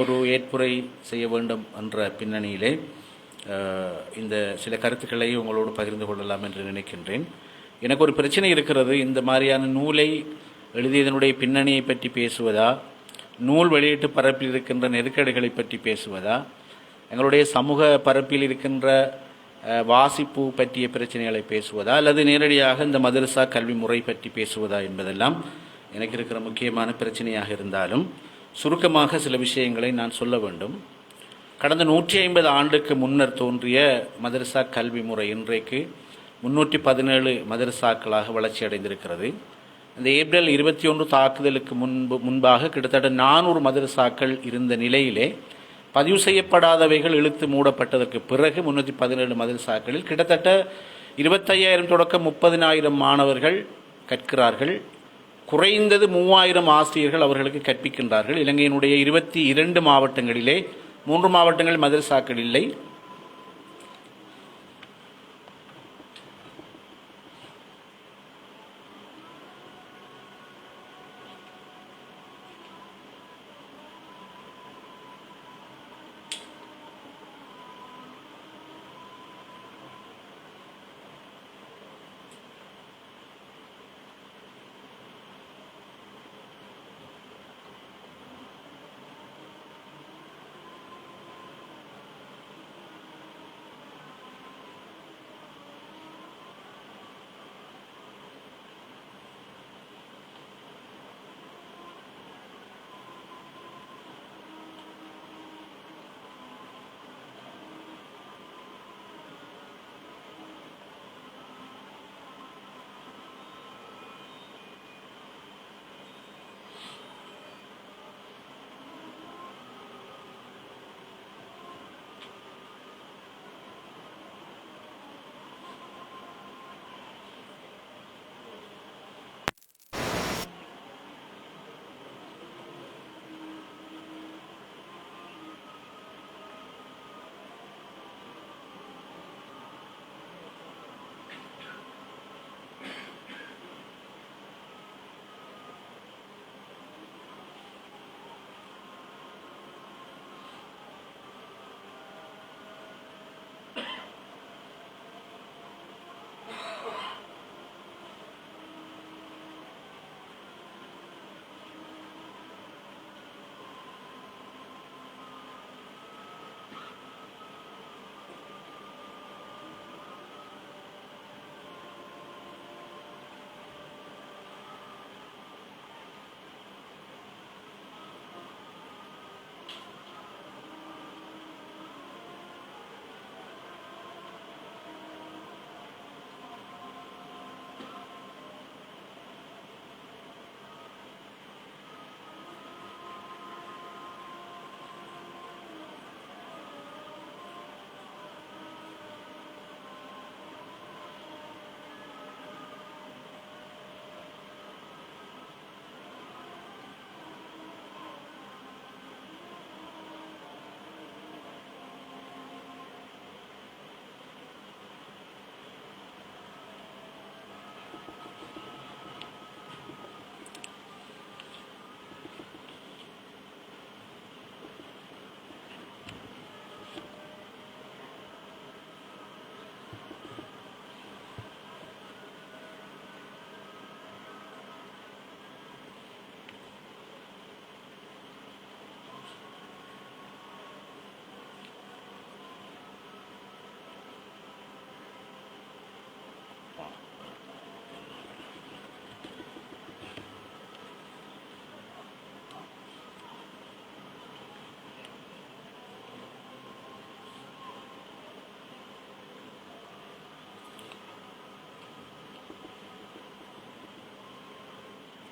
ஒரு ஏற்புரை செய்ய வேண்டும் என்ற பின்னணியிலே இந்த சில கருத்துக்களை உங்களோடு பகிர்ந்து கொள்ளலாம் என்று நினைக்கின்றேன். எனக்கு ஒரு பிரச்சனை இருக்கிறது. இந்த மாதிரியான நூலை எழுதியதனுடைய பின்னணியை பற்றி பேசுவதா? நூல் வெளியீட்டு பரப்பில் இருக்கின்ற நெருக்கடிகளை பற்றி பேசுவதா? எங்களுடைய சமூக பரப்பில் இருக்கின்ற வாசிப்பு பற்றிய பிரச்சனைகளை பேசுவதா? அல்லது நேரடியாக இந்த மதரசா கல்வி முறை பற்றி பேசுவதா என்பதெல்லாம் எனக்கு இருக்கிற முக்கியமான பிரச்சனையாக இருந்தாலும் சுருக்கமாக சில விஷயங்களை நான் சொல்ல வேண்டும். கடந்த நூற்றி ஐம்பது ஆண்டுக்கு முன்னர் தோன்றிய மதரசா கல்வி முறை இன்றைக்கு முன்னூற்றி பதினேழு மதரசாக்களாக வளர்ச்சி அடைந்திருக்கிறது. இந்த ஏப்ரல் இருபத்தி ஒன்று தாக்குதலுக்கு முன்பு முன்பாக கிட்டத்தட்ட நானூறு மதரசாக்கள் இருந்த நிலையிலே பதிவு செய்யப்படாதவைகள் இழுத்து மூடப்பட்டதற்கு பிறகு முன்னூற்றி பதினேழு மதரசாக்களில் கிட்டத்தட்ட இருபத்தையாயிரம் தொடக்கம் முப்பதினாயிரம் மாணவர்கள் கற்கிறார்கள். குறைந்தது மூவாயிரம் ஆசிரியர்கள் அவர்களுக்கு கற்பிக்கின்றார்கள். இலங்கையினுடைய இருபத்தி இரண்டு மாவட்டங்களிலே மூன்று மாவட்டங்கள் மதரசாக்கள் இல்லை.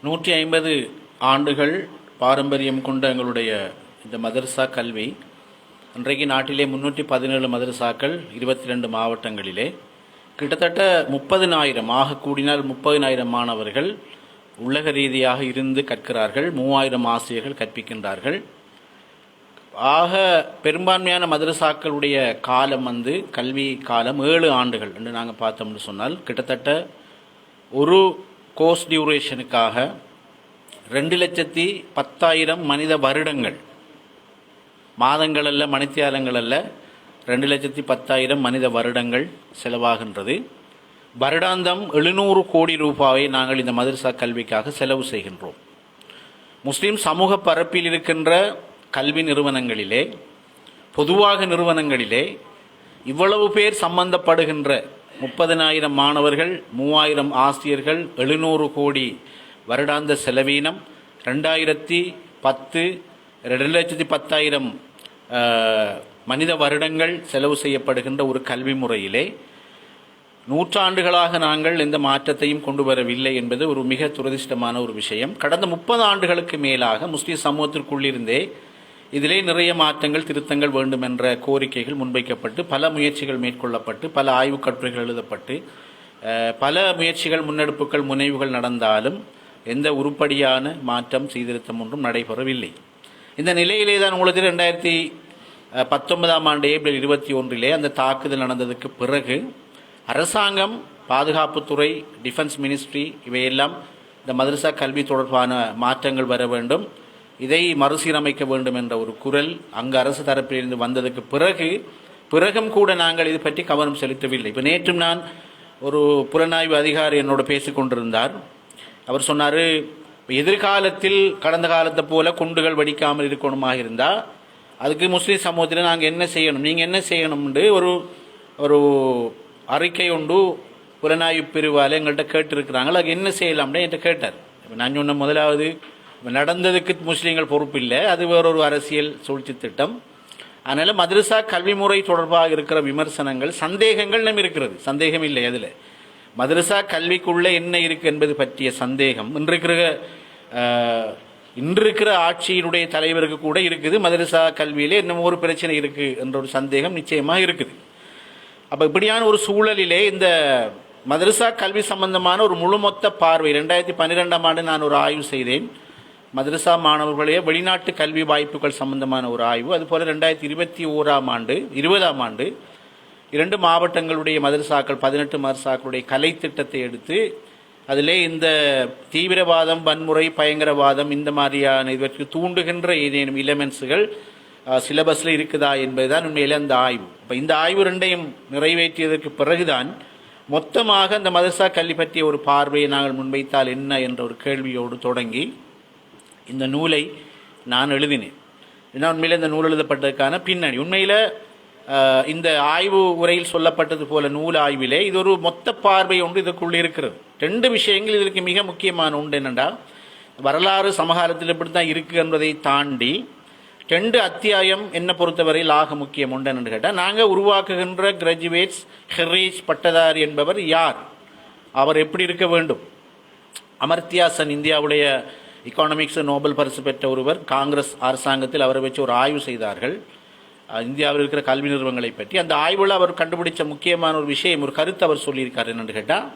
நூற்றி ஐம்பது ஆண்டுகள் பாரம்பரியம் கொண்ட எங்களுடைய இந்த மதரசா கல்வி. இன்றைக்கு நாட்டிலே முன்னூற்றி பதினேழு மதரசாக்கள் இருபத்தி ரெண்டு மாவட்டங்களிலே. கிட்டத்தட்ட முப்பதினாயிரம் ஆக கூடினால் முப்பதினாயிரம் மாணவர்கள் உலக ரீதியாக இருந்து கற்கிறார்கள் மூவாயிரம் ஆசிரியர்கள் கற்பிக்கின்றார்கள். ஆக பெரும்பான்மையான மதரசாக்களுடைய காலம் வந்து கல்வி காலம் ஏழு ஆண்டுகள் என்று நாங்கள் பார்த்தோம்னு சொன்னால் கிட்டத்தட்ட ஒரு கோர்ஸ் டியூரேஷனுக்காக ரெண்டு லட்சத்தி பத்தாயிரம் மனித வருடங்கள். மாதங்கள் அல்ல மணித்தியாலங்கள் அல்ல ரெண்டு லட்சத்தி பத்தாயிரம் மனித வருடங்கள் செலவாகின்றது. வருடாந்தம் எழுநூறு கோடி ரூபாயை நாங்கள் இந்த மதரசா கல்விக்காக செலவு செய்கின்றோம். முஸ்லீம் சமூக பரப்பில் இருக்கின்ற கல்வி நிறுவனங்களிலே பொதுவாக நிறுவனங்களிலே இவ்வளவு பேர் சம்பந்தப்படுகின்ற முப்பதனாயிரம் மாணவர்கள் மூவாயிரம் ஆசிரியர்கள் எழுநூறு கோடி வருடாந்த செலவீனம் ரெண்டாயிரத்தி பத்து ரெண்டு லட்சத்தி பத்தாயிரம் மனித வருடங்கள் செலவு செய்யப்படுகின்ற ஒரு கல்வி முறையிலே நூற்றாண்டுகளாக நாங்கள் எந்த மாற்றத்தையும் கொண்டு வரவில்லை என்பது ஒரு மிக துரதிர்ஷ்டமான ஒரு விஷயம். கடந்த முப்பது ஆண்டுகளுக்கு மேலாக முஸ்லீம் சமூகத்திற்குள்ளிருந்தே இதிலே நிறைய மாற்றங்கள் திருத்தங்கள் வேண்டும் என்ற கோரிக்கைகள் முன்வைக்கப்பட்டு பல முயற்சிகள் மேற்கொள்ளப்பட்டு பல ஆய்வுக் கட்டுரைகள் எழுதப்பட்டு பல முயற்சிகள் முன்னெடுப்புகள் முனைவுகள் நடந்தாலும் எந்த உருப்படியான மாற்றம் சீர்திருத்தம் ஒன்றும் நடைபெறவில்லை. இந்த நிலையிலே தான் உங்களுக்கு ரெண்டாயிரத்தி பத்தொன்பதாம் ஆண்டு ஏப்ரல் இருபத்தி ஒன்றிலே அந்த தாக்குதல் நடந்ததுக்கு பிறகு அரசாங்கம் பாதுகாப்புத்துறை டிஃபென்ஸ் மினிஸ்ட்ரி இவையெல்லாம் இந்த மதரசா கல்வி தொடர்பான மாற்றங்கள் வர வேண்டும். இதை மறுசீரமைக்க வேண்டும் என்ற ஒரு குரல் அங்கு அரசு தரப்பிலிருந்து வந்ததுக்கு பிறகு பிறகும் கூட நாங்கள் இது பற்றி கவனம் செலுத்தவில்லை. இப்போ நேற்றும் நான் ஒரு புலனாய்வு அதிகாரி என்னோட பேசிக்கொண்டிருந்தார் அவர் சொன்னார் எதிர்காலத்தில் கடந்த காலத்தை போல குண்டுகள் வெடிக்காமல் இருக்கணுமாக இருந்தால் அதுக்கு முஸ்லீம் சமூகத்தில் நாங்கள் என்ன செய்யணும்? நீங்கள் என்ன செய்யணும்னு ஒரு ஒரு அறிக்கை உண்டு புலனாய்வு பிரிவால் எங்கள்கிட்ட கேட்டிருக்கிறாங்க. அது என்ன செய்யலாம்னு என்கிட்ட கேட்டார். இப்போ நான் சொன்ன முதலாவது நடந்ததுக்கு முஸ்லீம்கள் பொறுப்பில்லை. அது வேறொரு அரசியல் சூழ்ச்சி திட்டம். அதனால் மதரசா கல்வி முறை தொடர்பாக இருக்கிற விமர்சனங்கள் சந்தேகங்கள் நம்ம இருக்கிறது. சந்தேகம் இல்லை அதில். மதரசா கல்விக்குள்ளே என்ன இருக்குது என்பது பற்றிய சந்தேகம். இன்றிருக்கிற இன்றிருக்கிற ஆட்சியினுடைய தலைவருக்கு கூட இருக்குது. மதரசா கல்வியிலே இன்னும் ஒரு பிரச்சனை இருக்குது என்ற ஒரு சந்தேகம் நிச்சயமாக இருக்குது. அப்போ இப்படியான ஒரு சூழலிலே இந்த மதரசா கல்வி சம்பந்தமான ஒரு முழுமொத்த பார்வை ரெண்டாயிரத்தி பன்னிரெண்டாம் ஆண்டு நான் ஒரு ஆய்வு செய்தேன். மதரசா மாணவர்களே வெளிநாட்டு கல்வி வாய்ப்புகள் சம்பந்தமான ஒரு ஆய்வு. அதுபோல் ரெண்டாயிரத்தி இருபத்தி ஓராம் ஆண்டு இருபதாம் ஆண்டு இரண்டு மாவட்டங்களுடைய மதரசாக்கள் பதினெட்டு மதரசாக்களுடைய கலை திட்டத்தை எடுத்து அதிலே இந்த தீவிரவாதம் வன்முறை பயங்கரவாதம் இந்த மாதிரியான இதற்கு தூண்டுகின்ற ஏதேனும் இலமெண்ட்ஸுகள் சிலபஸில் இருக்குதா என்பதுதான் உண்மையில் அந்த ஆய்வு. இப்போ இந்த ஆய்வு ரெண்டையும் நிறைவேற்றியதற்கு பிறகுதான் மொத்தமாக அந்த மதரசா கல்வி பற்றிய ஒரு பார்வையை நாங்கள் முன்வைத்தால் என்ன என்ற ஒரு கேள்வியோடு தொடங்கி இந்த நூலை நான் எழுதினேன். ஏன்னா உண்மையில் இந்த நூல் எழுதப்பட்டதுக்கான பின்னணி. உண்மையில் இந்த ஆய்வு உரையில் சொல்லப்பட்டது போல நூல் ஆய்விலே இது ஒரு மொத்த பார்வை ஒன்று இதற்குள் இருக்கிறது. ரெண்டு விஷயங்கள் இதற்கு மிக முக்கியமான உண்டு என்னென்றால் வரலாறு சமகாலத்தில் இப்படி தான் இருக்குது என்பதை தாண்டி ரெண்டு அத்தியாயம் என்ன பொறுத்தவரையில் ஆக முக்கியம் உண்டு என்று கேட்டால் நாங்கள் உருவாக்குகின்ற கிராஜுவேட்ஸ் ஹெரேஜ் பட்டதாரி என்பவர் யார்? அவர் எப்படி இருக்க வேண்டும்? அமர்த்தியாசன் இந்தியாவுடைய இக்கானமிக்ஸ் நோபல் பரிசு பெற்ற ஒருவர் காங்கிரஸ் அரசாங்கத்தில் அவரை வச்சு ஒரு ஆய்வு செய்தார்கள். இந்தியாவில் இருக்கிற கல்வி நிறுவனங்களை பற்றி. அந்த ஆய்வில் அவர் கண்டுபிடிச்ச முக்கியமான ஒரு விஷயம் ஒரு கருத்து அவர் சொல்லியிருக்கார் என்னென்னு கேட்டால்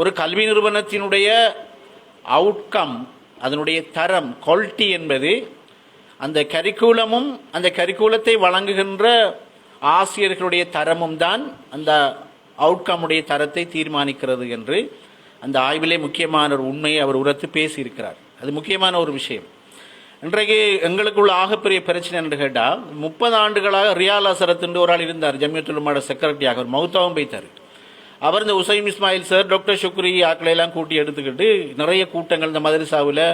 ஒரு கல்வி நிறுவனத்தினுடைய அவுட்கம் அதனுடைய தரம் குவாலிட்டி என்பது அந்த கரிக்குலமும் அந்த கரிக்குலத்தை வழங்குகின்ற ஆசிரியர்களுடைய தரமும் தான் அந்த அவுட்கமுடைய தரத்தை தீர்மானிக்கிறது என்று அந்த ஆய்விலே முக்கியமான ஒரு உண்மையை அவர் உரத்து பேசியிருக்கிறார். அது முக்கியமான ஒரு விஷயம். இன்றைக்கு எங்களுக்குள்ள ஆகப்பெரிய பிரச்சனை என்று கேட்டால் முப்பது ஆண்டுகளாக ரியால் அசரத் என்று ஒரு ஆள் இருந்தார் ஜமியத்துல் செக்ரட்டரியாக அவர் மௌத்தாவும் போய்த்தார் அவர் இந்த உசைம் இஸ்மாயில் சார் டாக்டர் ஷுக்ரி ஆக்களை எல்லாம் கூட்டி எடுத்துக்கிட்டு நிறைய கூட்டங்கள் இந்த மதரசாவில்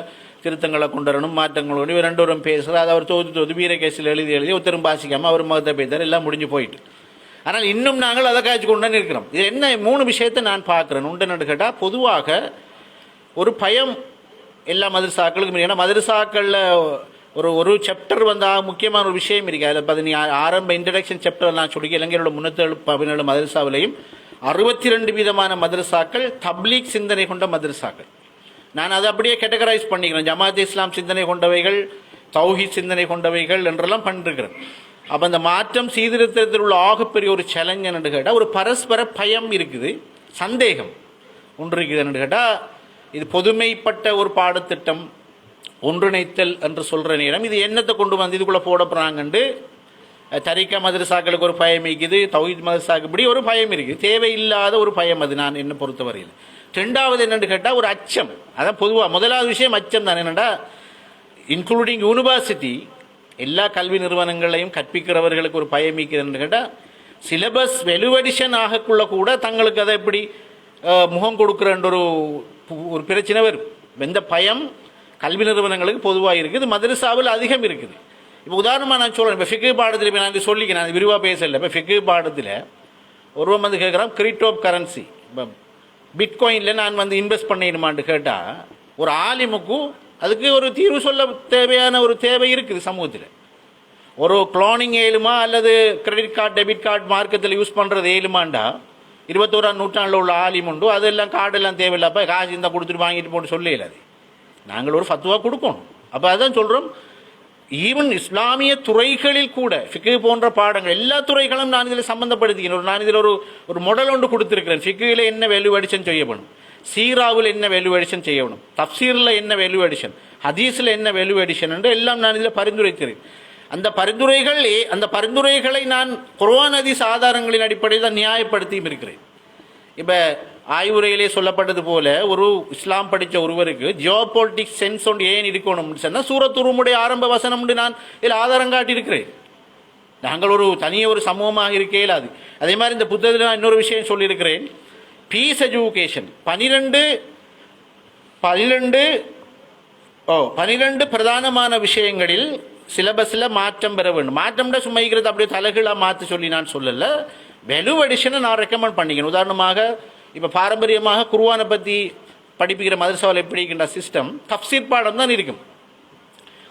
திருத்தங்களை கொண்டு வரணும் மாற்றங்களோடு இவர் ரெண்டு வரும் பேசுகிறார் அதை அவர் தோது தோது வீரகேசில் எழுதி எழுதி ஒருத்தரும் பாசிக்காமல் அவர் மதத்தை போய்த்தார் எல்லாம் முடிஞ்சு போயிட்டு. ஆனால் இன்னும் நாங்கள் அதை காய்ச்சி கொண்டு இருக்கிறோம். இது என்ன மூணு விஷயத்தை நான் பார்க்குறேன். உண்டு கேட்டால் பொதுவாக ஒரு பயம் எல்லா மதரசாக்களுக்கும் ஏன்னா மதரசாக்களில் ஒரு ஒரு சாப்டர் வந்தால் முக்கியமான ஒரு விஷயம் இருக்கு. அதில் பதினி ஆரம்ப இன்ட்ரடக்ஷன் சாப்டர் நான் சொல்லி இலங்கையோட முன்னூற்றி பதினேழு மதரசாவிலையும் அறுபத்தி ரெண்டு விதமான மதரசாக்கள் தப்லீக் சிந்தனை கொண்ட மதரசாக்கள். நான் அதை அப்படியே கேட்டகரைஸ் பண்ணிக்கிறேன். ஜமாத் இஸ்லாம் சிந்தனை கொண்டவைகள் தௌஹி சிந்தனை கொண்டவைகள் என்றெல்லாம் பண்ணிருக்கிறேன். அப்போ அந்த மாற்றம் சீர்திருத்தத்தில் உள்ள ஆகப்பெரிய ஒரு சேலஞ்ச் என்னென்று கேட்டால் ஒரு பரஸ்பர பயம் இருக்குது சந்தேகம் ஒன்று இருக்குது என்னென்று கேட்டால் இது பொதுமைப்பட்ட ஒரு பாடத்திட்டம் ஒன்றிணைத்தல் என்று சொல்கிற நேரம். இது என்னத்தை கொண்டு வந்து இதுக்குள்ளே போட போகிறாங்கன்ட்டு தரிக்கா மதரசாக்களுக்கு ஒரு பயம் இருக்குது தௌஹீத் மதரசாக்கு இப்படி ஒரு பயம் இருக்குது. தேவையில்லாத ஒரு பயம் அது நான் என்ன பொறுத்தவரையில். ரெண்டாவது என்னென்னு கேட்டால் ஒரு அச்சம். அதான் பொதுவாக முதலாவது விஷயம் அச்சம் தான். என்னென்னா இன்க்ளூடிங் யூனிவர்சிட்டி எல்லா கல்வி நிறுவனங்களையும் கற்பிக்கிறவர்களுக்கு ஒரு பயம் இருக்குதுன்னு கேட்டால் சிலபஸ் வெலுவடிஷன் ஆகக்குள்ள கூட தங்களுக்கு அதை எப்படி முகம் கொடுக்குறன்ற ஒரு ஒரு பிரச்சனை வரும். எந்த பயம் கல்வி நிறுவனங்களுக்கு பொதுவாக இருக்குது. மதரசாவில் அதிகம் இருக்குது. இப்போ உதாரணமாக நான் சொல்கிறேன் இப்போ ஃபிக்கு பாடத்தில் இப்போ நான் இது சொல்லிக்கிறேன். நான் விரிவாக பேசலை. இப்போ ஃபிக்கு பாடத்தில் ஒருவன் வந்து கேட்குறான் கிரிப்டோ கரன்சி இப்போ பிட்காயினில் நான் வந்து இன்வெஸ்ட் பண்ணிடுமான்னு கேட்டால் ஒரு ஆலிமுக்கும் அதுக்கு ஒரு தீர்வு சொல்ல தேவையான ஒரு தேவை இருக்குது சமூகத்தில். ஒரு குளோனிங் ஏழுமா அல்லது கிரெடிட் கார்டு டெபிட் கார்டு மார்க்கெட்டில் யூஸ் பண்ணுறது ஏழுமாண்டா? இருபத்தோராம் நூற்றாண்டில் உள்ள ஆலிம் உண்டு. அதெல்லாம் கார்டெல்லாம் தேவையில்லப்ப காசு இந்த கொடுத்துட்டு வாங்கிட்டு போட்டு சொல்லல அது. நாங்கள் ஒரு ஃபத்துவா கொடுக்கணும். அப்போ அதான் சொல்கிறோம் ஈவன் இஸ்லாமிய துறைகளில் கூட ஃபிக்கு போன்ற பாடங்கள் எல்லா துறைகளும் நான் இதில் சம்பந்தப்படுத்திக்கிறேன் நான் இதில் ஒரு ஒரு மொடல் ஒன்று கொடுத்துருக்கிறேன். ஃபிக்கில் என்ன வேல்யூ அடிஷன் செய்யப்படும்? சீராவில் என்ன வேல்யூ அடிஷன் செய்யணும் தப்சீரில் என்ன வேல்யூ அடிஷன் ஹதீஸில் என்ன வேல்யூ அடிஷன் என்று எல்லாம் நான் இதில் பரிந்துரைக்கிறேன் அந்த பரிந்துரைகள் அந்த பரிந்துரைகளை நான் குர்வான் ஹதீஸ் ஆதாரங்களின் அடிப்படையில் தான் நியாயப்படுத்தியும் இருக்கிறேன். இப்போ ஆய்வுரையிலே சொல்லப்பட்டது போல ஒரு இஸ்லாம் படித்த ஒருவருக்கு ஜியோபாலிட்டிக்ஸ் சென்ஸ் ஒன்று ஏன் இருக்கணும்னு சொன்னால் சூரத்துருமுடைய ஆரம்ப வசனம்னு நான் இதில் ஆதாரம் காட்டியிருக்கிறேன். நாங்கள் ஒரு தனிய ஒரு சமூகமாக இருக்க இயலாது. அதே மாதிரி இந்த புத்தகத்தில் நான் இன்னொரு விஷயம் சொல்லியிருக்கிறேன். பீஸ் எஜுகேஷன் பனிரெண்டு பனிரெண்டு ஓ பனிரெண்டு பிரதானமான விஷயங்களில் சிலபஸில் மாற்றம் பெற வேண்டும். மாற்றம்னா சும்மைக்கிறது அப்படியே தலைகளாக மாற்ற சொல்லி நான் சொல்லலை. வெலு அடிஷனை நான் ரெக்கமெண்ட் பண்ணிக்கணும் உதாரணமாக இப்போ பாரம்பரியமாக குருவானை பற்றி படிப்பிக்கிற மதரசாவில் எப்படி இருக்கின்ற சிஸ்டம் தப்சீர் பாடம் தான் இருக்கும்.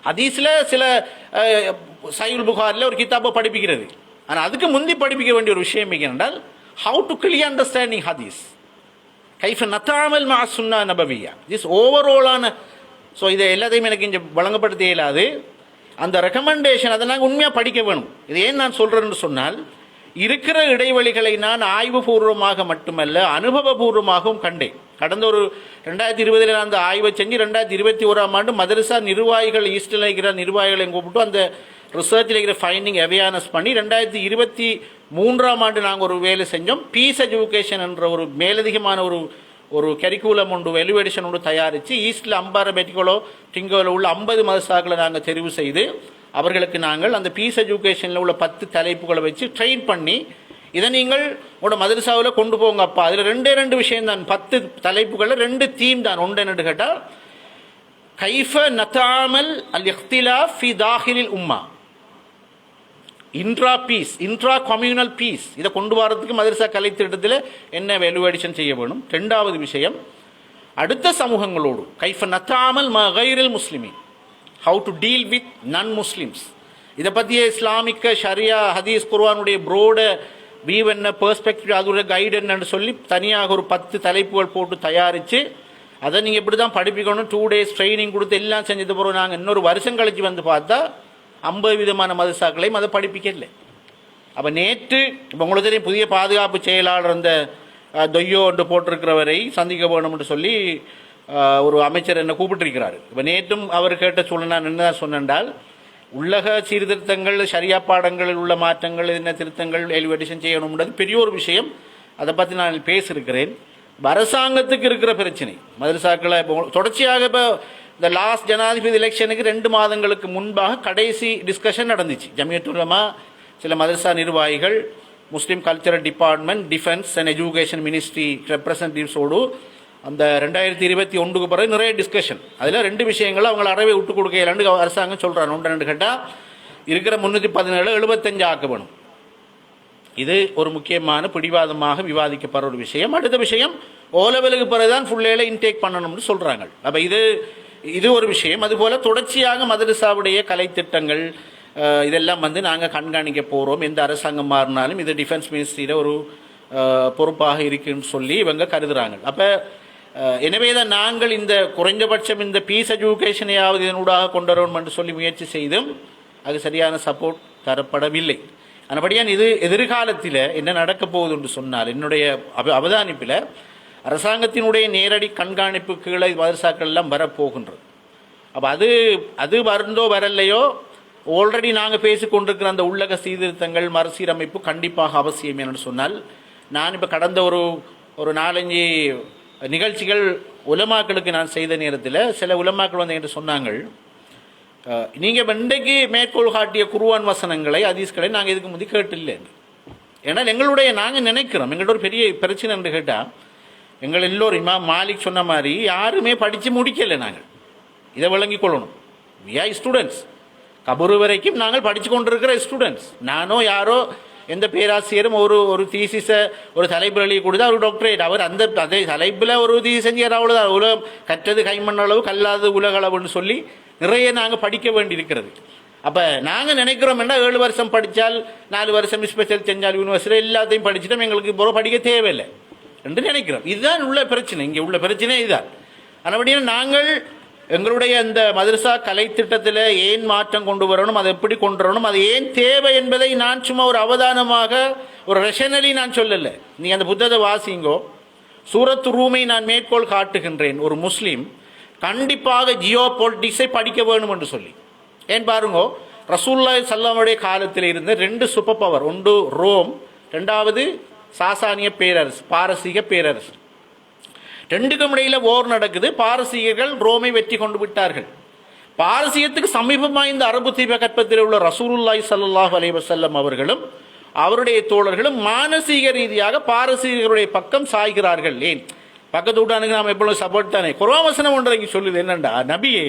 அதீஸில் சில அஹ், புகாரில் ஒரு கித்தாப்பை படிப்பிக்கிறது. ஆனால் அதுக்கு முந்தி படிப்பிக்க வேண்டிய ஒரு விஷயம் என்னென்றால் ஹவு டு கிளியர் அண்டர்ஸ்டாண்டிங் ஹதீஸ் கைஃப நத்தாமல் மா சுன்னா நபவியா. திஸ் ஓவராலான ஸோ இதை எல்லாத்தையும் எனக்கு இங்கே வழங்கப்படுத்த இயலாது அந்த ரெக்கமெண்டேஷன் அதை நாங்கள் உண்மையாக படிக்க வேணும். இது ஏன் நான் சொல்கிறேன்னு சொன்னால் இருக்கிற இடைவெளிகளை நான் ஆய்வுபூர்வமாக மட்டுமல்ல அனுபவபூர்வமாகவும் கண்டேன். கடந்த ஒரு ரெண்டாயிரத்தி இருபதில் நான் அந்த ஆய்வை செஞ்சு ரெண்டாயிரத்தி இருபத்தி ஓராம் ஆண்டு மதரசா நிர்வாகிகள் ஈஸ்டில் இருக்கிற நிர்வாகிகளை கூப்பிட்டு அந்த ரிசர்ச்சில் இருக்கிற ஃபைண்டிங் அவேர்னஸ் பண்ணி ரெண்டாயிரத்தி இருபத்தி மூன்றாம் ஆண்டு நாங்கள் ஒரு வேலை செஞ்சோம். பீஸ் எஜுகேஷன் என்ற ஒரு மேலதிகமான ஒரு ஒரு கரிக்குலம் ஒன்று வெலுவேஷன் ஒன்று தயாரித்து ஈஸ்டில் அம்பார பெட்டிகளோ டிங்கோவில் உள்ள ஐம்பது மதசாக்களை நாங்கள் தெரிவு செய்து அவர்களுக்கு நாங்கள் அந்த பீஸ் எஜுகேஷனில் உள்ள பத்து தலைப்புகளை வச்சு ட்ரெயின் பண்ணி இதை நீங்கள் உங்களோட மதுரசாவில் கொண்டு போங்க அப்பா. அதில் ரெண்டே ரெண்டு விஷயம்தான் பத்து தலைப்புகளில் ரெண்டு தீம் தான். ஒன்று என்னன்னு கேட்டால் கைஃப நத்தாமல் அல் இஃப்திலா ஃபி தாஹிலில் உம்மா. Intra peace intra communal peace இதை கொண்டு வரதுக்கு மதரசா கலை திட்டத்தில் என்ன வேலுவேடிஷன் செய்ய வேணும்? ரெண்டாவது விஷயம் அடுத்த சமூகங்களோடு கைஃப நத்தாமல் மகைரில் முஸ்லிமின். How to deal with non Muslims இதை பற்றிய இஸ்லாமிக்க ஷரியா ஹதீஸ் குர்வானுடைய ப்ரோட வீவ் என்ன பெர்ஸ்பெக்டிவ் அதோட கைடு என்னன்னு சொல்லி தனியாக ஒரு பத்து தலைப்புகள் போட்டு தயாரித்து அதை நீங்கள் இப்படி தான் படிப்பிக்கணும். டூ டேஸ் ட்ரைனிங் கொடுத்து எல்லாம் செஞ்சது பிறகு நாங்கள் இன்னொரு வருஷம் கழிச்சு வந்து பார்த்தா ஐம்பது விதமான மதசாக்களையும் அதை படிப்பிக்கல. அப்போ நேற்று இப்போ உங்களுக்கு தெரியும் புதிய பாதுகாப்பு செயலாளர் அந்த தொய்யோ என்று போட்டிருக்கிறவரை சந்திக்க வேணும்னு சொல்லி ஒரு அமைச்சர் என்னை கூப்பிட்டிருக்கிறார். இப்போ நேற்றும் அவர் கேட்ட சூழ்நிலை நான் என்ன சொன்னென்றால் உள்ளக சீர்திருத்தங்கள் சரியா பாடங்களில் உள்ள மாற்றங்கள் என்ன திருத்தங்கள் எலிவேஷன் செய்யணும்ன்றது பெரிய ஒரு விஷயம். அதை பற்றி நான் பேசியிருக்கிறேன். அரசாங்கத்துக்கு இருக்கிற பிரச்சனை மதரசாக்களை இப்போ தொடர்ச்சியாக இப்போ இந்த லாஸ்ட் ஜனாதிபதி எலெக்ஷனுக்கு ரெண்டு மாதங்களுக்கு முன்பாக கடைசி டிஸ்கஷன் நடந்துச்சு. ஜமியத்துலமா சில மதரசா நிர்வாகிகள் Muslim cultural department defence and education ministry ரெப்ரசன்டேட்டிவ்ஸோடு அந்த ரெண்டாயிரத்தி இருபத்தி ஒன்றுக்கு பிறகு நிறைய டிஸ்கஷன் அதில் ரெண்டு விஷயங்கள் அவங்கள அறவே விட்டு கொடுக்கலான்னு அரசாங்கம் சொல்கிறாங்க ஒன்று ரெண்டு கேட்டால் இருக்கிற முந்நூற்றி பதினேழு எழுபத்தஞ்சு ஆக்க வேணும் இது ஒரு முக்கியமான பிடிவாதமாக விவாதிக்கப்படுற ஒரு விஷயம். அடுத்த விஷயம் ஓ லெவலுக்கு பிறகுதான் ஃபுல்லேல இன்டேக் பண்ணணும்னு சொல்கிறாங்க அப்போ இது இது ஒரு விஷயம். அதுபோல் தொடர்ச்சியாக மதரசாவுடைய கலைத்திட்டங்கள் இதெல்லாம் வந்து நாங்கள் கண்காணிக்க போகிறோம் எந்த அரசாங்கம் மாறினாலும் இது டிஃபென்ஸ் மினிஸ்ட்ரியில் ஒரு பொறுப்பாக இருக்குன்னு சொல்லி இவங்க கருதுகிறாங்க அப்போ எனவே தான் நாங்கள் இந்த குறைந்தபட்சம் இந்த பீஸ் எஜுகேஷனையாவது இதனூடாக கொண்டு வரணும் என்று சொல்லி முயற்சி செய்தும் அது சரியான சப்போர்ட் தரப்படவில்லை. ஆனபடியான் இது எதிர்காலத்தில் என்ன நடக்க போகுது என்று சொன்னால் என்னுடைய அவ அவதானிப்பில் அரசாங்கத்தினுடைய நேரடி கண்காணிப்பு கீழே எல்லாம் வரப்போகின்றது. அப்போ அது அது வருந்தோ வரலையோ ஆல்ரெடி நாங்கள் பேசி கொண்டிருக்கிற அந்த உள்ளக சீர்திருத்தங்கள் மறுசீரமைப்பு கண்டிப்பாக அவசியம் என்னென்னு சொன்னால் நான் இப்போ கடந்த ஒரு ஒரு நாலஞ்சு நிகழ்ச்சிகள் உலமாக்களுக்கு நான் செய்த நேரத்தில் சில உலமாக்கள் வந்து என்று சொன்னாங்கள் நீங்கள் இன்றைக்கு மேற்கோள் காட்டிய குருவான் வசனங்களை அதீஸ்களை நாங்கள் இதுக்கு முந்தி கேட்டில்லை. ஏன்னா எங்களுடைய நாங்கள் நினைக்கிறோம் எங்கள்கிட்ட ஒரு பெரிய பிரச்சனை என்று கேட்டால் எங்கள் எல்லோரும் இமாம் மாலிக் சொன்ன மாதிரி யாருமே படித்து முடிக்கலை நாங்கள். இதை விளங்கிக் கொள்ளணும். வி ஆர் ஸ்டூடெண்ட்ஸ் கபரு வரைக்கும் நாங்கள் படித்து கொண்டிருக்கிற ஸ்டூடெண்ட்ஸ் நானோ யாரோ எந்த பேராசிரியரும் ஒரு ஒரு தீசிஸை ஒரு தலைப்பில் எழுதி கொடுத்தா அவர் டாக்டரேட் அவர் அந்த அதே தலைப்பில் ஒரு தீசி செஞ்சார் அவ்வளோதான் உலகம் கற்றது கைமண் அளவு கல்லாதது உலக அளவுன்னு சொல்லி நிறைய நாங்கள் படிக்க வேண்டியிருக்கிறது. அப்போ நாங்கள் நினைக்கிறோம் என்ன ஏழு வருஷம் படித்தால் நாலு வருஷம் ஸ்பெஷல் செஞ்சால் யூனிவர்சிட்டி எல்லாத்தையும் படிச்சுட்டோம். எங்களுக்கு இப்போ படிக்க தேவையில்லை. என்று நினைக்கிறோம். இதுதான் உள்ள பிரச்சனை. இங்கே உள்ள பிரச்சனை இதுதான். அதுபடியாக நாங்கள் எங்களுடைய அந்த மதரசா கலை திட்டத்தில் ஏன் மாற்றம் கொண்டு வரணும் அதை எப்படி கொண்டு வரணும் அது ஏன் தேவை என்பதை நான் சும்மா ஒரு அவதானமாக ஒரு ரெஷனலி நான் சொல்லலை. நீ அந்த புத்தகத்தை வாசிங்கோ. சூரத் ரூமை நான் மேற்கோள் காட்டுகின்றேன். ஒரு முஸ்லீம் கண்டிப்பாக ஜியோ பொலிட்டிக்ஸை படிக்க வேணும் என்று சொல்லி. ஏன் பாருங்கோ ரசூல்லா சல்லாமுடைய காலத்தில் இருந்த ரெண்டு சூப்பர் பவர் ஒன்று ரோம் ரெண்டாவது சாசானிய பேரரசு பாரசீக பேரரசு. ரெண்டுக்கும் இடையில் ஓர் நடக்குது. பாரசீகர்கள் ரோமை வெற்றி கொண்டு விட்டார்கள். பாரசீகத்துக்கு சமீபமாக இந்த அரபு தீபகற்பத்தில் உள்ள ரசூலுல்லாய் சல்லாஹ் அலைவசல்லம் அவர்களும் அவருடைய தோழர்களும் மானசீக ரீதியாக பாரசீகர்களுடைய பக்கம் சாய்கிறார்கள். ஏன்? பக்கத்து வீட்டானுக்கு நாம் எப்பொழுதும் சப்போர்ட் தானே? குரோவசனம் ஒன்றை இங்கே சொல்லுது. என்னண்டா? நபியே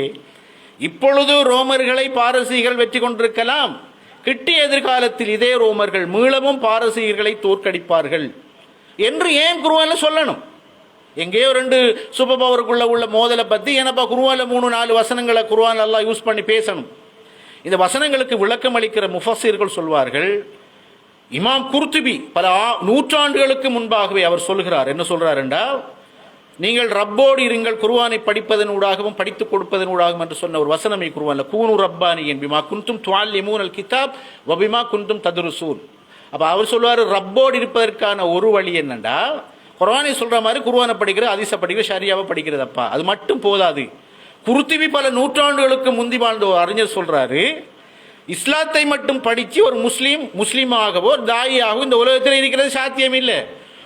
இப்பொழுது ரோமர்களை பாரசீகர்கள் வெற்றி கொண்டிருக்கலாம். கிட்டிய எதிர்காலத்தில் இதே ரோமர்கள் மீளவும் பாரசீகர்களை தோற்கடிப்பார்கள். என்று ஏன் குருவானில் சொல்லணும்? எங்கேயோ ரெண்டு சூப்பர் பவருக்குள்ள உள்ள மோதலை பற்றி என்னப்பா குருவால மூணு நாலு வசனங்களை குருவான் எல்லாம் யூஸ் பண்ணி பேசணும். இந்த வசனங்களுக்கு விளக்கம் அளிக்கிற முஃபசீர்கள் சொல்வார்கள் இமாம் குர்துபி பல ஆ- நூற்றாண்டுகளுக்கு முன்பாகவே அவர் சொல்கிறார் என்ன சொல்றார் என்றால் நீங்கள் ரப்போடு இருங்கள் குருவானை படிப்பதன் ஊடாகவும் படித்துக் கொடுப்பதன் ஊடாகவும் என்று சொன்ன ஒரு வசனமை குருவான்ல கூனு ரப்பானி என்பிமா குந்தும் துவால்யமூன் அல் கிதாப் வபிமா குந்தும் ததுருசூன். அப்போ அவர் சொல்வார் ரப்போடு இருப்பதற்கான ஒரு வழி என்னண்டா? குரானை சொல்கிற மாதிரி குருவானை படிக்கிற அதிச படிக்கிற ஷரியாவை படிக்கிறதப்பா. அது மட்டும் போதாது. குருத்திவி பல நூற்றாண்டுகளுக்கு முந்தி வாழ்ந்த ஒரு அறிஞர் சொல்கிறாரு இஸ்லாத்தை மட்டும் படித்து ஒரு முஸ்லீம் முஸ்லீமாகவோ தாயியாகவோ இந்த உலகத்தில் இருக்கிறது சாத்தியம் இல்லை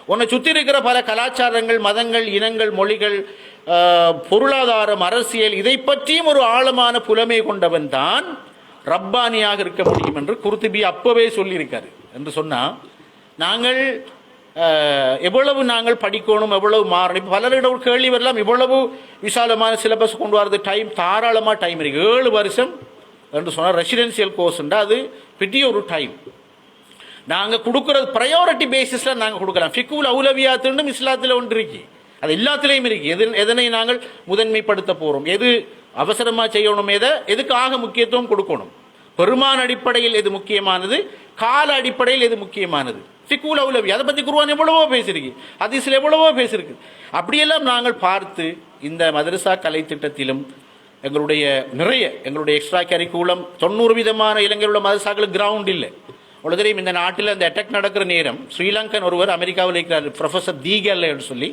உன்னை சுற்றி இருக்கிற பல கலாச்சாரங்கள் மதங்கள் இனங்கள் மொழிகள் பொருளாதாரம் அரசியல் இதை பற்றியும் ஒரு ஆழமான புலமை கொண்டவன் தான் ரப்பானியாக இருக்க முடியும் என்று குருத்துபி அப்பவே சொல்லியிருக்காரு என்று சொன்னால் நாங்கள் எவ்வளவு நாங்கள் படிக்கணும் எவ்வளவு மாறணும் இப்போ பலரிடம் ஒரு கேள்வி வரலாம் இவ்வளவு விசாலமான சிலபஸ் கொண்டு வரது டைம் தாராளமாக டைம் இருக்குது ஏழு வருஷம் என்று சொன்னால் ரெசிடென்சியல் கோர்ஸ்ன்றா அது பெரிய ஒரு டைம் நாங்கள் கொடுக்குறது ப்ரையாரிட்டி பேசிஸில் நாங்கள் கொடுக்கலாம். ஃபிக்குல் அவுலவியாத்துன்னு இஸ்லாத்தில் ஒன்று இருக்கு. அது எல்லாத்துலேயும் இருக்கு. எது எதனை நாங்கள் முதன்மைப்படுத்த போகிறோம் எது அவசரமாக செய்யணும்? எதை எதுக்கு ஆக முக்கியத்துவம் கொடுக்கணும்? பெருமான் அடிப்படையில் எது முக்கியமானது? கால அடிப்படையில் எது முக்கியமானது? ஃபிக்குல் அவுலவி அதை பற்றி குருவான் எவ்வளவோ பேசியிருக்கு. அதிசில் எவ்வளவோ பேசியிருக்கு. அப்படியெல்லாம் நாங்கள் பார்த்து இந்த மதரசா கலை திட்டத்திலும் எங்களுடைய நிறைய எங்களுடைய எக்ஸ்ட்ரா கரிக்குலம் தொண்ணூறு விதமான இளைஞர்களோட உள்ள மதரசாக்களுக்கு கிரவுண்ட் இல்லை. உங்களுக்கு தெரியும் இந்த நாட்டில் அந்த அட்டாக் நடக்கிற நேரம் ஸ்ரீலங்கன் ஒருவர் அமெரிக்காவில் இருக்கிறார் ப்ரொஃபஸர் தீகல் சொல்லி.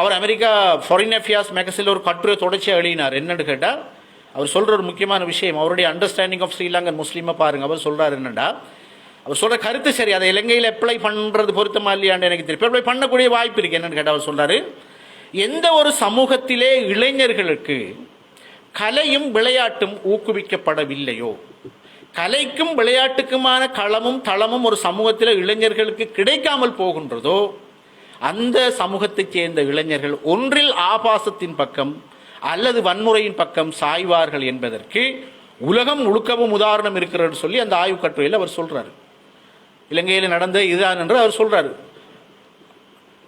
அவர் அமெரிக்கா ஃபாரின் அஃபேர்ஸ் மேகசில் ஒரு கட்டுரை தொடர்ச்சியாக எழுதினார். என்னன்னு கேட்டால் அவர் சொல்கிற ஒரு முக்கியமான விஷயம் அவருடைய அண்டர்ஸ்டாண்டிங் ஆஃப் ஸ்ரீலங்கன் முஸ்லீமை பாருங்கள் அவர் சொல்கிறார் என்னடா அவர் சொல்கிற கருத்து சரி அதை இலங்கையில் அப்ளை பண்ணுறது பொருத்தமா இல்லையான்னு எனக்கு தெரியும். அப்ளை பண்ணக்கூடிய வாய்ப்பு இருக்குது என்னன்னு கேட்டால் அவர் சொல்கிறாரு எந்த ஒரு சமூகத்திலே இளைஞர்களுக்கு கலையும் விளையாட்டும் ஊக்குவிக்கப்படவில்லையோ கலைக்கும் விளையாட்டுக்குமான களமும் தளமும் ஒரு சமூகத்தில் இளைஞர்களுக்கு கிடைக்காமல் போகின்றதோ அந்த சமூகத்தைச் சேர்ந்த இளைஞர்கள் ஒன்றில் ஆபாசத்தின் பக்கம் அல்லது வன்முறையின் பக்கம் சாய்வார்கள் என்பதற்கு உலகம் முழுக்கவும் உதாரணம் இருக்கிறது சொல்லி அந்த ஆய்வு கட்டுரையில் அவர் சொல்கிறார் இலங்கையில் நடந்த இதுதான் என்று அவர் சொல்கிறார்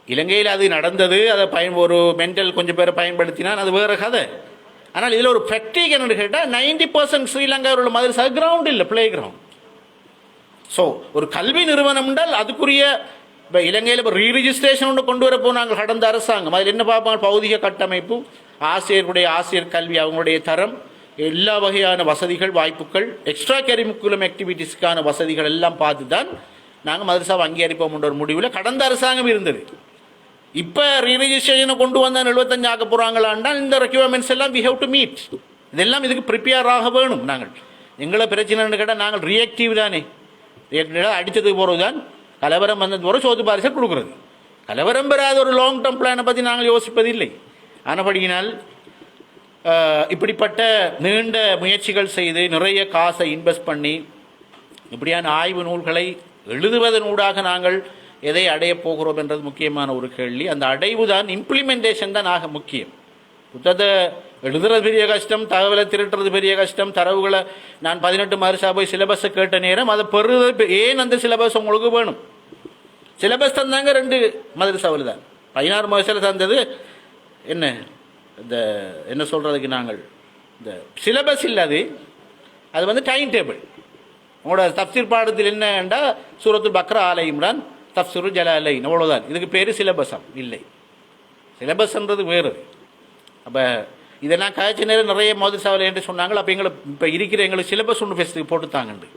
இலங்கையில் அது நடந்தது அதை பயன் ஒரு மென்டல் கொஞ்சம் பேரை பயன்படுத்தினால் அது வேறு கதை. ஆனால் இதில் ஒரு ப்ராக்டிக் என்னன்னு கேட்டால் நைன்டி பர்சன்ட் ஸ்ரீலங்காவில் உள்ள மதரசா கிரவுண்ட் இல்லை பிளே கிரவுண்ட் ஸோ ஒரு கல்வி நிறுவனம் என்றால் அதுக்குரிய இப்போ இலங்கையில் இப்போ ரீரிஜிஸ்ட்ரேஷன் ஒன்று கொண்டு வரப்போ நாங்கள் கடந்த அரசாங்கம். அதில் என்ன பார்ப்பாங்க? பௌதிக கட்டமைப்பு ஆசிரியர்களுடைய ஆசிரியர் கல்வி அவங்களுடைய தரம் எல்லா வகையான வசதிகள் வாய்ப்புகள் எக்ஸ்ட்ரா கரிக்குலம் ஆக்டிவிட்டீஸ்க்கான வசதிகள் எல்லாம் பார்த்து தான் நாங்கள் மதரசாவை அங்கீகரிப்போம்ன்ற ஒரு முடிவில் கடந்த அரசாங்கம் இருந்தது. இப்போ ரீரிஜிஸ்ட்ரேஷனை கொண்டு வந்தால் எழுபத்தஞ்சு ஆக்க போகிறாங்களான்னா இந்த ரெக்யூர்மெண்ட்ஸ் எல்லாம் வி ஹவ் டு மீட் இதெல்லாம் இதுக்கு ப்ரிப்பேர் ஆக வேணும். நாங்கள் எங்களை பிரச்சனைன்னு கேட்டால் நாங்கள் ரியாக்டிவ் தானே. ரியாக்டிவாக அடித்ததுக்கு போகிறது தான் கலவரம் வந்தது போகிற சோத்து பாரிசை கொடுக்குறது. கலவரம் பெறாத ஒரு லாங் டேர்ம் பிளானை பற்றி நாங்கள் யோசிப்பதில்லை. ஆனபடியினால் இப்படிப்பட்ட நீண்ட முயற்சிகள் செய்து நிறைய காசை இன்வெஸ்ட் பண்ணி இப்படியான ஆய்வு நூல்களை எழுதுவதனூடாக நாங்கள் எதை அடையப் போகிறோம் என்றது முக்கியமான ஒரு கேள்வி. அந்த அடைவு தான் இம்ப்ளிமெண்டேஷன் தான் ஆக முக்கியம். புத்தகத்தை எழுதுறது பெரிய கஷ்டம் தகவலை திருட்டுறது பெரிய கஷ்டம் தரவுகளை நான் பதினெட்டு மாதம் போய் சிலபஸை கேட்ட நேரம் அதை பெறுறது ஏன் அந்த சிலபஸ் உங்களுக்கு வேணும்? சிலபஸ் தந்தாங்க ரெண்டு மதரசாவில் தான். பதினாறு மாதத்தில் தந்தது என்ன இந்த என்ன சொல்கிறதுக்கு நாங்கள் இந்த சிலபஸ் இல்லாது அது வந்து டைம் டேபிள் உங்களோட தப்சீர் பாடத்தில் என்னண்டா சூரத்துல் பக்ரா ஆலை தப்சுரு ஜலாலைன் அவ்வளோதான் இதுக்கு பேர் சிலபஸம். இல்லை. சிலபஸ்ன்றது வேறு. அப்போ இதெல்லாம் காய்ச்ச நேரம் நிறைய மதுசாவில் என்று சொன்னாங்க. அப்போ எங்களை இப்போ இருக்கிற எங்களுக்கு சிலபஸ் ஒன்று ஃபெஸ்ட்டுக்கு போட்டுத்தாங்கண்டு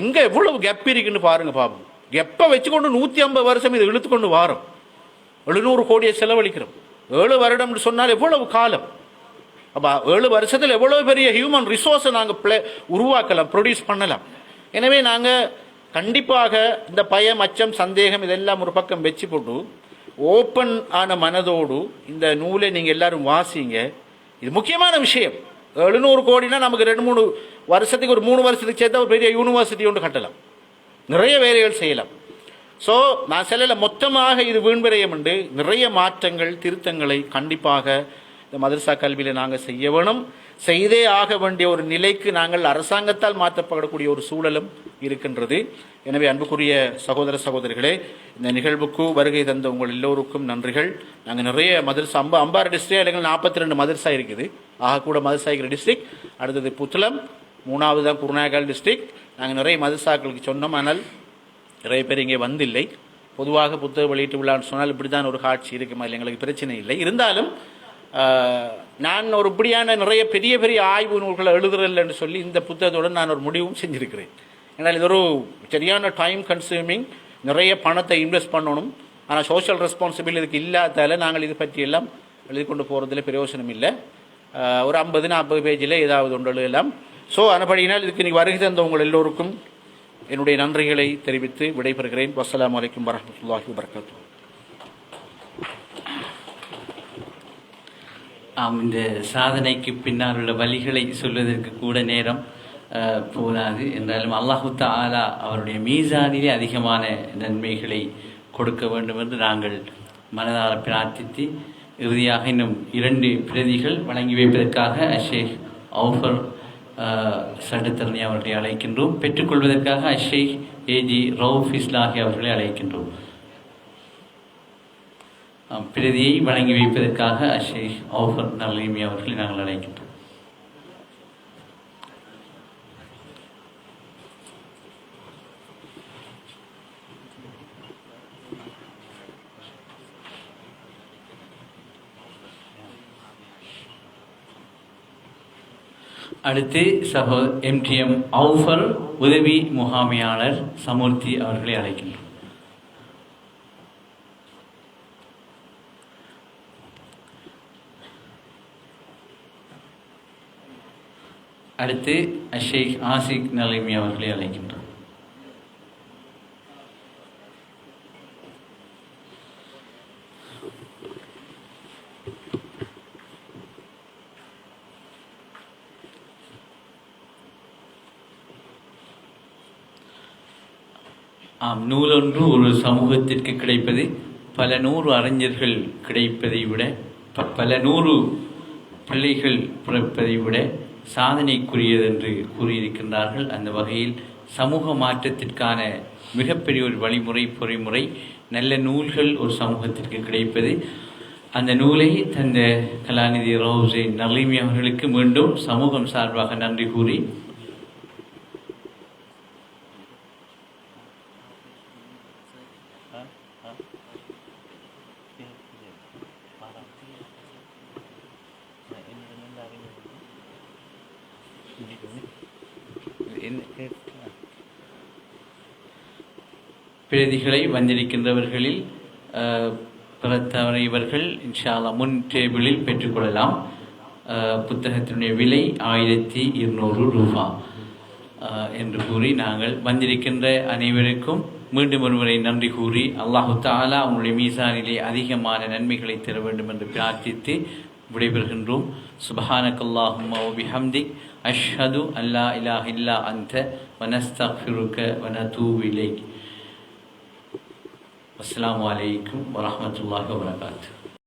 எங்கே எவ்வளவு கெப் இருக்குன்னு பாருங்கள் பாபு. கெப்பை வச்சுக்கொண்டு நூற்றி ஐம்பது வருஷம் இதை இழுத்துக்கொண்டு வாரோம். எழுநூறு கோடியை செலவழிக்கிறோம். ஏழு வருடம்னு சொன்னால் எவ்வளவு காலம்? அப்போ ஏழு வருஷத்தில் எவ்வளோ பெரிய ஹியூமன் ரிசோர்ஸை நாங்கள் ப்ளே உருவாக்கலாம் ப்ரொடியூஸ் பண்ணலாம். எனவே நாங்கள் கண்டிப்பாக இந்த பயம் அச்சம் சந்தேகம் இதெல்லாம் ஒரு பக்கம் வச்சு போட்டு ஓப்பன் ஆன மனதோடு இந்த நூலை நீங்கள் எல்லாரும் வாசிங்க. இது முக்கியமான விஷயம். எழுநூறு கோடினா நமக்கு ரெண்டு மூணு வருஷத்துக்கு ஒரு மூணு வருஷத்துக்கு சேர்த்தா ஒரு பெரிய யூனிவர்சிட்டி ஒன்று கட்டலாம். நிறைய வேலைகள் செய்யலாம். ஸோ நான் சொல்லல மொத்தமாக இது வீண்விரயம் உண்டு. நிறைய மாற்றங்கள் திருத்தங்களை கண்டிப்பாக இந்த மதரசா கல்வியில் நாங்கள் செய்ய வேணும். செய்தே ஆக வேண்டிய ஒரு நிலைக்கு நாங்கள் அரசாங்கத்தால் மாற்றப்படக்கூடிய ஒரு சூழலும் இருக்கின்றது. எனவே அன்புக்குரிய சகோதர சகோதரிகளே இந்த நிகழ்வுக்கு வருகை தந்த உங்கள் எல்லோருக்கும் நன்றிகள். நாங்கள் நிறைய மதரசா அம்பா அம்பாறு டிஸ்ட்ரிக்ட் இல்லைங்க நாற்பத்தி ரெண்டு மதுரசா இருக்குது. ஆக கூட மதரசா டிஸ்ட்ரிக் அடுத்தது புத்தளம் மூணாவது தான் குருநாகல் டிஸ்ட்ரிக் நாங்கள் நிறைய மதரசாக்களுக்கு சொன்னோம் ஆனால் நிறைய பேர் இங்கே வந்தில்லை. பொதுவாக புத்தக வெளியீட்டு விழான்னு சொன்னால் இப்படி தான் ஒரு காட்சி இருக்குமா இல்லை எங்களுக்கு பிரச்சனை இல்லை. இருந்தாலும் நான் ஒரு இப்படியான நிறைய பெரிய பெரிய ஆய்வு நூல்களை எழுதுறதில்லைன்னு சொல்லி இந்த புத்தகத்தோடு நான் ஒரு முடிவும் செஞ்சுருக்கிறேன். ஏன்னால் இது ஒரு சரியான டைம் கன்சியூமிங் நிறைய பணத்தை இன்வெஸ்ட் பண்ணணும். ஆனால் சோஷியல் ரெஸ்பான்சிபிலிட்டி இதுக்கு இல்லாதால நாங்கள் இது பற்றியெல்லாம் எழுதி கொண்டு போகிறதுல பிரயோசனம் இல்லை. ஒரு ஐம்பது நாற்பது பேஜில் ஏதாவது ஒன்று எழுதலாம். ஸோ அதுபடியினால் இதுக்கு இன்றைக்கி வருகை தந்த உங்கள் எல்லோருக்கும் என்னுடைய நன்றிகளை தெரிவித்து விடைபெறுகிறேன். வசலாம் வலைக்கம் வரமத்துல்லாஹி வபரகாத்துஹு. ஆம் இந்த சாதனைக்கு பின்னால் உள்ள வழிகளை சொல்வதற்கு கூட நேரம். போதாது என்றாலும் அல்லாஹு ஆலா அவருடைய மீசானிலே அதிகமான நன்மைகளை கொடுக்க வேண்டும் என்று நாங்கள் மனதார பிரார்த்தித்து இறுதியாக இன்னும் இரண்டு பிரதிகள் வழங்கி வைப்பதற்காக அஷேக் அவுஃபர் சட்டத்தரணி அவர்களை அழைக்கின்றோம். பெற்றுக்கொள்வதற்காக அஷேக் ஏஜி ரவுஃப் இஸ்லாஹி அவர்களை அழைக்கின்றோம். பிரதியை வழங்கி வைப்பதற்காக அஷேக் ஆஃபர் நலீமி அவர்களை நாங்கள் அழைக்கின்றோம். அடுத்து சகோ எம்டிஎம் அவுஃபர் உதவி முகாமையாளர் சமூர்த்தி அவர்களை அழைக்கின்றோம். அடுத்து அஷேக் ஆசிக் நலிமி அவர்களை அழைக்கின்றோம். ஆம் நூலொன்று ஒரு சமூகத்திற்கு கிடைப்பது பல நூறு அறிஞர்கள் கிடைப்பதை விட ப- பல நூறு பிள்ளைகள் பிறப்பதை விட சாதனைக்குரியது என்று கூறியிருக்கின்றார்கள். அந்த வகையில் சமூக மாற்றத்திற்கான மிகப்பெரிய ஒரு வழிமுறை பொறிமுறை நல்ல நூல்கள் ஒரு சமூகத்திற்கு கிடைப்பது. அந்த நூலை தந்த கலாநிதி ரோசே நலிமி அவர்களுக்கு மீண்டும் சமூகம் சார்பாக நன்றி கூறி பிரதிகளை வந்திருக்கின்றவர்களில் பிறத்தவரைவர்கள் இன்ஷாலா முன் டேபிளில் பெற்றுக்கொள்ளலாம். புத்தகத்தினுடைய விலை ஆயிரத்தி இருநூறு ரூபா. என்று கூறி நாங்கள் வந்திருக்கின்ற அனைவருக்கும் மீண்டும் ஒருமுறை நன்றி கூறி அல்லாஹு தாலா உங்களுடைய மீசானிலே அதிகமான நன்மைகளை தர வேண்டும் என்று பிரார்த்தித்து விடைபெறுகின்றோம் சுபஹானக்கல்லாஹும்ம வபிஹம்திக் அஷ்ஹது அல்லா இலாஹ இல்லா அன்த வனஸ்தக்ஃபிருக்க வனதூபு இலைக் அஸ்ஸலாமு அலைக்கும் வரஹ்மத்துல்லாஹி வபரகாத்துஹு